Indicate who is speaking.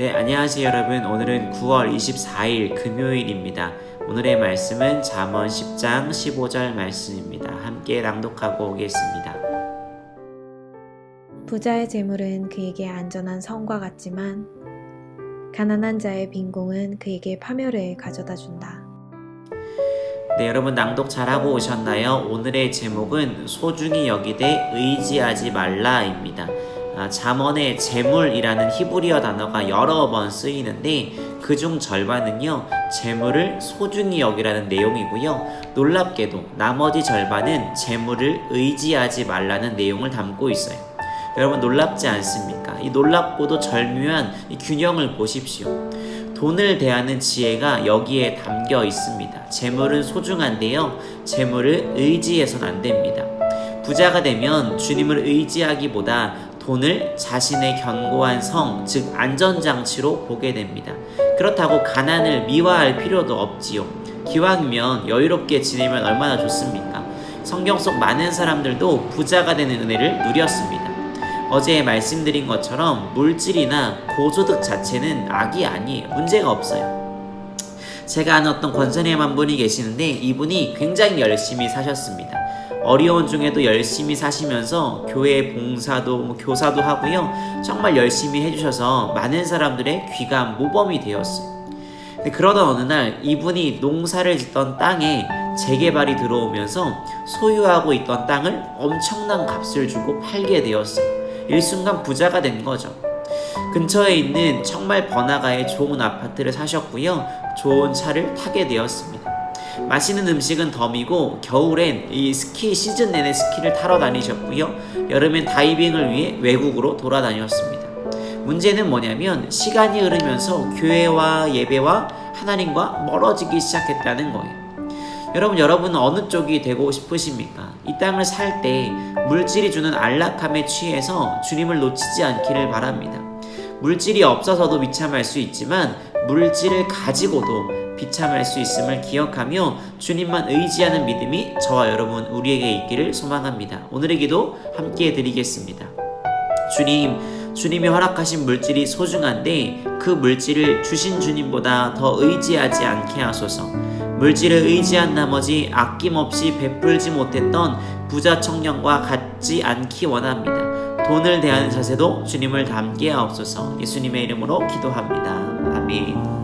Speaker 1: 네, 안녕하세요 여러분. 오늘은 9월 24일 금요일입니다. 오늘의 말씀은 잠언 10장 15절 말씀입니다. 함께 낭독하고 오겠습니다.
Speaker 2: 부자의 재물은 그에게 안전한 성과 같지만 가난한 자의 빈공은 그에게 파멸을 가져다 준다.
Speaker 1: 네, 여러분 낭독 잘하고 오셨나요? 오늘의 제목은 소중히 여기되 의지하지 말라입니다. 아, 잠언의 재물이라는 히브리어 단어가 여러 번 쓰이는데 그중 절반은요 재물을 소중히 여기라는 내용이고요 놀랍게도 나머지 절반은 재물을 의지하지 말라는 내용을 담고 있어요. 여러분 놀랍지 않습니까? 이 놀랍고도 절묘한 이 균형을 보십시오. 돈을 대하는 지혜가 여기에 담겨 있습니다. 재물은 소중한데요. 재물을 의지해서는 안 됩니다. 부자가 되면 주님을 의지하기보다 돈을 자신의 견고한 성, 즉 안전장치로 보게 됩니다. 그렇다고 가난을 미화할 필요도 없지요. 기왕이면 여유롭게 지내면 얼마나 좋습니까? 성경 속 많은 사람들도 부자가 되는 은혜를 누렸습니다. 어제 말씀드린 것처럼 물질이나 고소득 자체는 악이 아니에요. 문제가 없어요. 제가 아는 어떤 권선혜만 분이 계시는데 이분이 굉장히 열심히 사셨습니다. 어려운 중에도 열심히 사시면서 교회 봉사도 뭐 교사도 하고요. 정말 열심히 해주셔서 많은 사람들의 귀가 모범이 되었어요. 그러던 어느 날 이분이 농사를 짓던 땅에 재개발이 들어오면서 소유하고 있던 땅을 엄청난 값을 주고 팔게 되었어요. 일순간 부자가 된 거죠. 근처에 있는 정말 번화가의 좋은 아파트를 사셨고요. 좋은 차를 타게 되었습니다. 맛있는 음식은 덤이고 겨울엔 이 스키 시즌 내내 스키를 타러 다니셨고요. 여름엔 다이빙을 위해 외국으로 돌아다녔습니다. 문제는 뭐냐면 시간이 흐르면서 교회와 예배와 하나님과 멀어지기 시작했다는 거예요. 여러분, 여러분은 어느 쪽이 되고 싶으십니까? 이 땅을 살 때 물질이 주는 안락함에 취해서 주님을 놓치지 않기를 바랍니다. 물질이 없어서도 비참할 수 있지만 물질을 가지고도 비참할 수 있음을 기억하며 주님만 의지하는 믿음이 저와 여러분 우리에게 있기를 소망합니다. 오늘의 기도 함께 드리겠습니다. 주님, 주님이 허락하신 물질이 소중한데 그 물질을 주신 주님보다 더 의지하지 않게 하소서. 물질을 의지한 나머지 아낌없이 베풀지 못했던 부자 청년과 같지 않기 원합니다. 돈을 대하는 자세도 주님을 닮게 하옵소서. 예수님의 이름으로 기도합니다. 아멘.